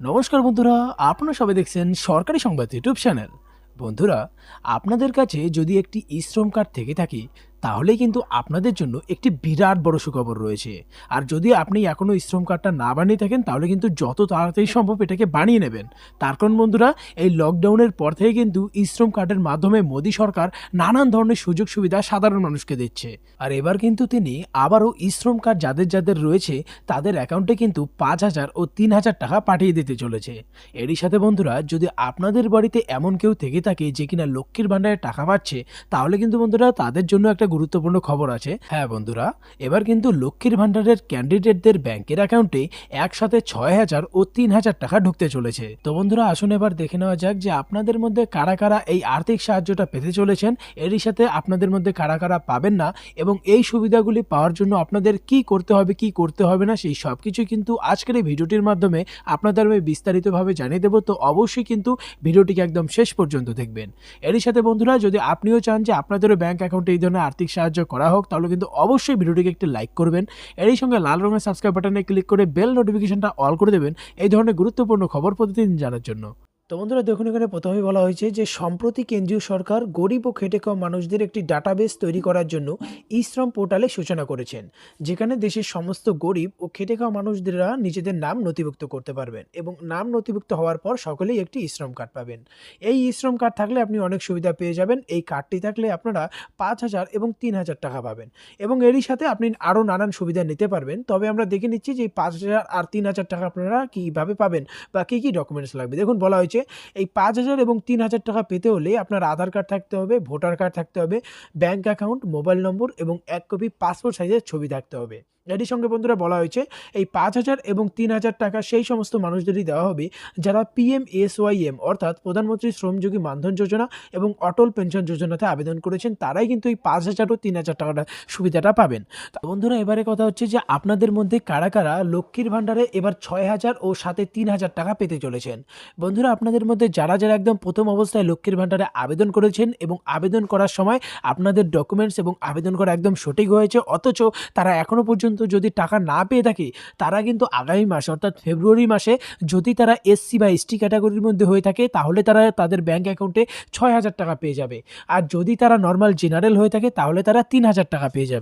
নমস্কার বন্ধুরা, আপনারা সবাই দেখছেন সরকারি সংবাদ ইউটিউব চ্যানেল। বন্ধুরা, আপনাদের কাছে যদি একটি শ্রম কার্ড থেকে থাকে তাহলে কিন্তু আপনাদের জন্য একটি বিরাট বড় সুখবর রয়েছে। আর যদি আপনি এখনও শ্রম কার্ডটা না বানিয়ে থাকেন, তাহলে কিন্তু যত তাড়াতাড়ি সম্ভব এটাকে বানিয়ে নেবেন। তার কারণ বন্ধুরা, এই লকডাউনের পর থেকে কিন্তু শ্রম কার্ডের মাধ্যমে মোদী সরকার নানান ধরনের সুযোগ সুবিধা সাধারণ মানুষকে দিচ্ছে। আর এবার কিন্তু তিনি আবারও শ্রম কার্ড যাদের যাদের রয়েছে, তাদের অ্যাকাউন্টে কিন্তু পাঁচ হাজার ও তিন হাজার টাকা পাঠিয়ে দিতে চলেছে। এরই সাথে বন্ধুরা, যদি আপনাদের বাড়িতে এমন কেউ থেকে থাকে যে কিনা লক্ষ্মীর ভাণ্ডারে টাকা পাচ্ছে, তাহলে কিন্তু বন্ধুরা তাদের জন্য একটা গুরুত্বপূর্ণ খবর আছে। হ্যাঁ বন্ধুরা, এবার কিন্তু লক্ষ্মীর ভাণ্ডারের ক্যান্ডিডেটদের ব্যাংকের অ্যাকাউন্টে একসাথে ছয় হাজার ও তিন হাজার টাকা ঢুকতে চলেছে। তো বন্ধুরা, আসুন এবার দেখে নেওয়া যাক যে আপনাদের মধ্যে কারা কারা এই আর্থিক সাহায্যটা পেতে চলেছেন, এরই সাথে আপনাদের মধ্যে কারা কারা পাবেন না এবং এই সুবিধাগুলি পাওয়ার জন্য আপনাদের কি করতে হবে, কি করতে হবে না, সেই সব কিছু কিন্তু আজকের এই ভিডিওটির মাধ্যমে আপনাদের আমি বিস্তারিতভাবে জানিয়ে দেবো। তো অবশ্যই কিন্তু ভিডিওটিকে একদম শেষ পর্যন্ত দেখবেন। এরই সাথে বন্ধুরা, যদি আপনিও চান যে আপনাদেরও ব্যাংক অ্যাকাউন্টে এই ধরনের আর্থিক সাহায্য করা হোক, তাহলে কিন্তু অবশ্যই ভিডিওটিকে একটি লাইক করবেন। এরই সঙ্গে লাল রঙের সাবস্ক্রাইব বাটনে ক্লিক করে বেল নোটিফিকেশনটা অল করে দেবেন। এই ধরনের গুরুত্বপূর্ণ খবর প্রতিদিন জানার জন্য। তো বন্ধুরা দেখুন, এখানে প্রথমেই বলা হয়েছে যে সম্প্রতি কেন্দ্রীয় সরকার গরিব ও খেটে খাওয়া মানুষদের একটি ডাটাবেস তৈরি করার জন্য ই শ্রম পোর্টালে সূচনা করেছেন, যেখানে দেশের সমস্ত গরিব ও খেটে খাওয়া মানুষদেরা নিজেদের নাম নথিভুক্ত করতে পারবেন এবং নাম নথিভুক্ত হওয়ার পর সকলেই একটি ই শ্রম কার্ড পাবেন। এই ই শ্রম কার্ড থাকলে আপনি অনেক সুবিধা পেয়ে যাবেন, এই কার্ডটি থাকলে আপনারা পাঁচ হাজার এবং তিন হাজার টাকা পাবেন এবং এরই সাথে আপনি আরও নানান সুবিধা নিতে পারবেন, তবে আমরা দেখে নিচ্ছি যে পাঁচ হাজার আর তিন হাজার টাকা আপনারা কীভাবে পাবেন বা কী কী ডকুমেন্টস লাগবে। দেখুন, বলা হয়েছে এই পাঁচ হাজার এবং তিন হাজার টাকা পেতে হলে আপনার আধার কার্ড থাকতে হবে, ভোটার কার্ড থাকতে হবে ব্যাঙ্ক অ্যাকাউন্ট, মোবাইল নম্বর এবং এক কপি পাসপোর্ট সাইজের ছবি থাকতে হবে। এটির সঙ্গে বন্ধুরা বলা হয়েছে, এই পাঁচ হাজার এবং তিন হাজার টাকা সেই সমস্ত মানুষদেরই দেওয়া হবে, যারা পিএম এসওয়াইএম অর্থাৎ প্রধানমন্ত্রী শ্রমযোগী মানধন যোজনা এবং অটল পেনশন যোজনাতে আবেদন করেছেন, তারাই কিন্তু এই পাঁচ হাজার ও তিন হাজার টাকাটা সুবিধাটা পাবেন। বন্ধুরা, এবারে কথা হচ্ছে যে আপনাদের মধ্যে কারা কারা লক্ষ্মীর ভাণ্ডারে এবার ছয় হাজার ও সাথে তিন হাজার টাকা পেতে চলেছেন? বন্ধুরা, আপনাদের মধ্যে যারা যারা একদম প্রথম অবস্থায় লক্ষ্মীর ভাণ্ডারে আবেদন করেছেন এবং আবেদন করার সময় আপনাদের ডকুমেন্টস এবং আবেদন করা একদম সঠিক হয়েছে, অথচ তারা এখনও পর্যন্ত যদি টাকা না পেয়ে থাকে, তারা কিন্তু আগামী মাসে, অর্থাৎ ফেব্রুয়ারি মাসে যদি তারা এসসি বা এসটি ক্যাটাগরির মধ্যে হয়ে থাকে, তাহলে তারা তাদের ব্যাঙ্ক অ্যাকাউন্টে ছয় হাজার টাকা পেয়ে যাবে। আর যদি তারা নর্মাল জেনারেল হয়ে থাকে, তাহলে তারা তিন হাজার টাকা পেয়ে যাবে।